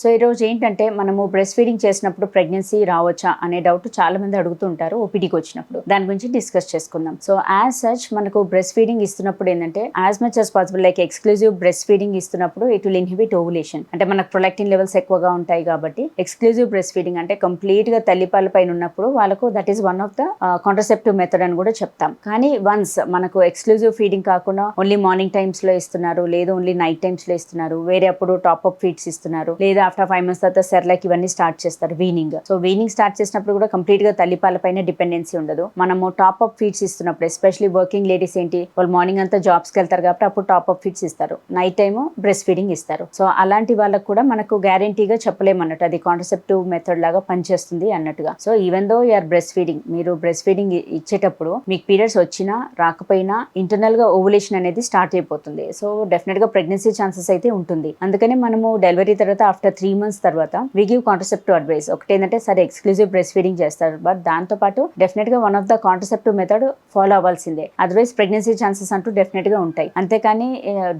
so ఈరోజు ఏంటంటే మనము బ్రెస్ట్ ఫీడింగ్ చేసినప్పుడు ప్రెగ్నెన్సీ రావచ్చా అనే డౌట్ చాలా మంది అడుగుతుంటారు ఓపీడీకి వచ్చినప్పుడు. దాని గురించి డిస్కస్ చేసుకుందాం. సో యాజ్ సచ్ మనకు బ్రెస్ట్ ఫీడింగ్ ఇస్తున్నప్పుడు ఏంటంటే as much as possible like exclusive breast feeding ఇస్తున్నప్పుడు ఇట్ విల్ ఇన్హిబిట్ ఓవులేషన్ అంటే మనకు ప్రొలెక్టిన్ లెవెల్స్ ఎక్కువగా ఉంటాయి కాబట్టి ఎక్స్క్లూజివ్ బ్రెస్ట్ ఫీడింగ్ అంటే కంప్లీట్గా తల్లిపాల పైన ఉన్నప్పుడు వాళ్ళకు that is one of the contraceptive method అని కూడా చెప్తాం. కానీ వన్స్ మనకు ఎక్స్క్లూజివ్ ఫీడింగ్ కాకుండా ఓన్లీ మార్నింగ్ టైమ్స్లో ఇస్తున్నారు లేదు ఓన్లీ నైట్ టైమ్స్లో ఇస్తున్నారు వేరే అప్పుడు టాప్ అప్ ఫీడ్స్ ఇస్తున్నారు లేదా ఆఫ్టర్ ఫైవ్ మంత్స్ తర్వాత సెర్లక్ ఇవన్నీ స్టార్ట్ చేస్తారు వీనింగ్ సో వీనింగ్ స్టార్ట్ చేసినప్పుడు కూడా కంప్లీట్గా తల్లిపాల పైన డిపెండెన్సీ ఉండదు. మనము టాప్ అప్ ఫీడ్స్ ఇస్తున్నప్పుడు ఎస్పెషల్లీ వర్కింగ్ లేడీస్ ఏంటి వాళ్ళు మార్నింగ్ అంతా జాబ్స్కి వెళ్తారు కాబట్టి అప్పుడు టాప్ అప్ ఫీడ్స్ ఇస్తారు. నైట్ టైము బ్రెస్ట్ ఫీడింగ్ ఇస్తారు. సో అలాంటి వాళ్ళకు కూడా మనకు గ్యారంటీగా చెప్పలేము అన్నట్టు అది కాన్సెప్టివ్ మెథడ్ లాగా పనిచేస్తుంది అన్నట్టుగా. So even though you're breast feeding మీరు బ్రెస్ట్ ఫీడింగ్ ఇచ్చేటప్పుడు మీకు పీరియడ్స్ వచ్చినా రాకపోయినా ఇంటర్నల్గా ఓవులేషన్ అనేది స్టార్ట్ అయిపోతుంది. సో డెఫినెట్గా ప్రెగ్నెన్సీ ఛాన్సెస్ అయితే ఉంటుంది. అందుకనే మనము డెలివరీ తర్వాత ఆఫ్టర్ త్రీ మంత్స్ తర్వాత వి గివ్ కాంట్రసెప్టివ్ అడ్వైస్ ఒకటి ఏంటంటే సరే ఎక్స్క్లూజివ్ బ్రెస్ట్ ఫీడింగ్ చేస్తారు. బట్ దాంతో పాటు డెఫినెట్గా one of the contraceptive method follow అవ్వాల్సిందే. అదర్వైజ్ ప్రెగ్నెన్సీ ఛాన్సెస్ అంటూ డెఫినెట్గా ఉంటాయి. అంతేకాని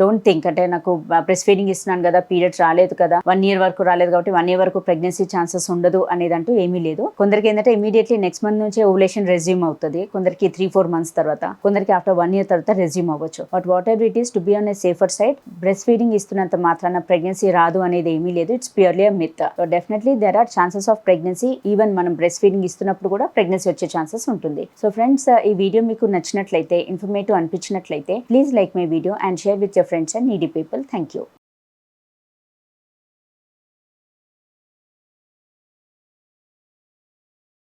డోంట్ థింక్ అంటే నాకు బ్రెస్ట్ ఫీడింగ్ ఇస్తున్నాను కదా పీరియడ్స్ రాలేదు కదా వన్ ఇయర్ వరకు రాలేదు కాబట్టి వన్ ఇయర్ వరకు ప్రెగ్నెన్సీ ఛాన్సెస్ ఉండదు అనేది అంటూ ఏమీ లేదు. కొందరికి ఏంటంటే ఇమీడియట్లీ నెక్స్ట్ మంత్ నుంచి ఓవులేషన్ రెజ్యూమ్ అవుతుంది. కొందరికి త్రీ ఫోర్ మంత్స్ తర్వాత కొందరికి ఆఫ్టర్ వన్ ఇయర్ తర్వాత రెజ్యూమ్ అవ్వచ్చు. But whatever it is to be on a safer side breast feeding ఇస్తున్నంత మాత్రాన ప్రెగ్నెన్సీ రాదు అనేది ఏమీ లేదు. It's purely myth so definitely there are chances of pregnancy even మనం బ్రెస్ట్ ఫీడింగ్ ఇస్తున్నప్పుడు కూడా ప్రెగ్నెన్సీ వచ్చే ఛాన్సెస్ ఉంటుంది. సో ఫ్రెండ్స్ ఈ వీడియో మీకు నచ్చినట్లయితే informative అనిపించినట్లయితే please like my video and share with your friends and needy people thank you